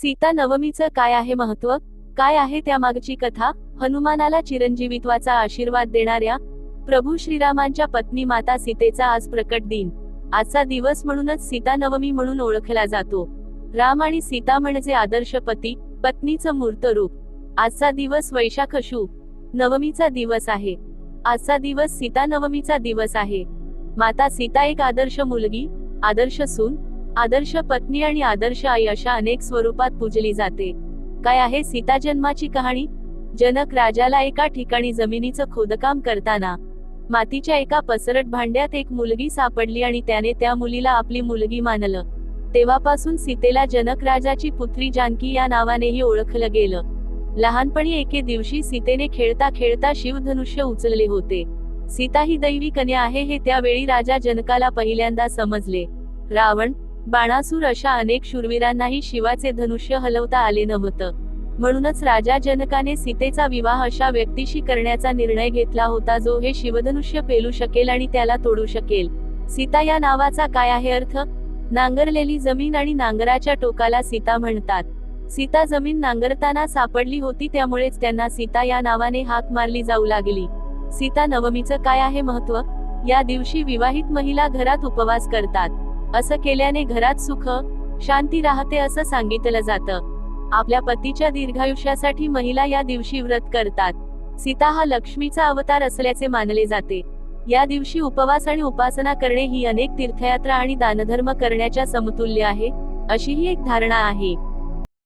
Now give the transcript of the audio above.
सीता नवमीचं काय आहे महत्त्व काय आहे त्यामागची कथा? हनुमानाला चिरंजीवित्वाचा आशीर्वाद देणाऱ्या प्रभू श्रीरामांच्या पत्नी माता सीतेचा आज प्रकट दिन. आजचा दिवस म्हणूनच सीता नवमी म्हणून ओळखला जातो. राम आणि सीता म्हणजे आदर्श पती पत्नीचं मूर्त रूप. आजचा दिवस वैशाख शुभ नवमीचा दिवस आहे. आजचा दिवस सीता नवमीचा दिवस आहे. माता सीता एक आदर्श मुलगी आदर्श सून आदर्श पत्नी आणि आदर्श आई अशा अनेक स्वरूपात पूजली जाते. काय आहे सीता जन्माची कहाणी? जनक राजाला एका ठिकाणी जमिनीचं खोदकाम करताना मातीच्या एका पसरट भांड्यात एक मुलगी सापडली आणि त्याने त्या मुलीला आपली मुलगी मानलं. तेव्हापासून सीतेला जनक राजाची पुत्री जानकी या नावानेही ओळखलं गेलं. लहानपणी एके दिवशी सीतेने खेळता खेळता शिवधनुष्य उचलले होते. सीता ही दैवी कन्या आहे हे त्यावेळी राजा जनकाला पहिल्यांदा समजले. रावण बाणासूर अशा अनेक शूरवीरांनाही शिवाचे धनुष्य हलवता आले नव्हतं. म्हणूनच राजा जनकाने सीतेचा विवाह अशा व्यक्तीशी करण्याचा निर्णय घेतला होता जो हे शिवधनुष्य पेलू शकेल आणि त्याला तोडू शकेल. सीता या नावाचा काय आहे अर्थ? नांगरलेली जमीन आणि नांगराच्या टोकाला सीता म्हणतात. सीता जमीन नांगरताना सापडली होती त्यामुळेच त्यांना सीता या नावाने हाक मारली जाऊ लागली. सीता नवमीचं काय आहे महत्त्व? या दिवशी विवाहित महिला घरात उपवास करतात. असं केल्याने घरात सुख शांती राहते असं सांगितलं जातं. आपल्या पतीच्या दीर्घायुष्यासाठी महिला या दिवशी व्रत करतात. सीता हा लक्ष्मीचा अवतार असल्याचे मानले जाते. या दिवशी उपवास आणि उपासना करणे ही अनेक तीर्थयात्रा आणि दानधर्म करण्याच्या समतुल्य आहे अशी ही एक धारणा आहे.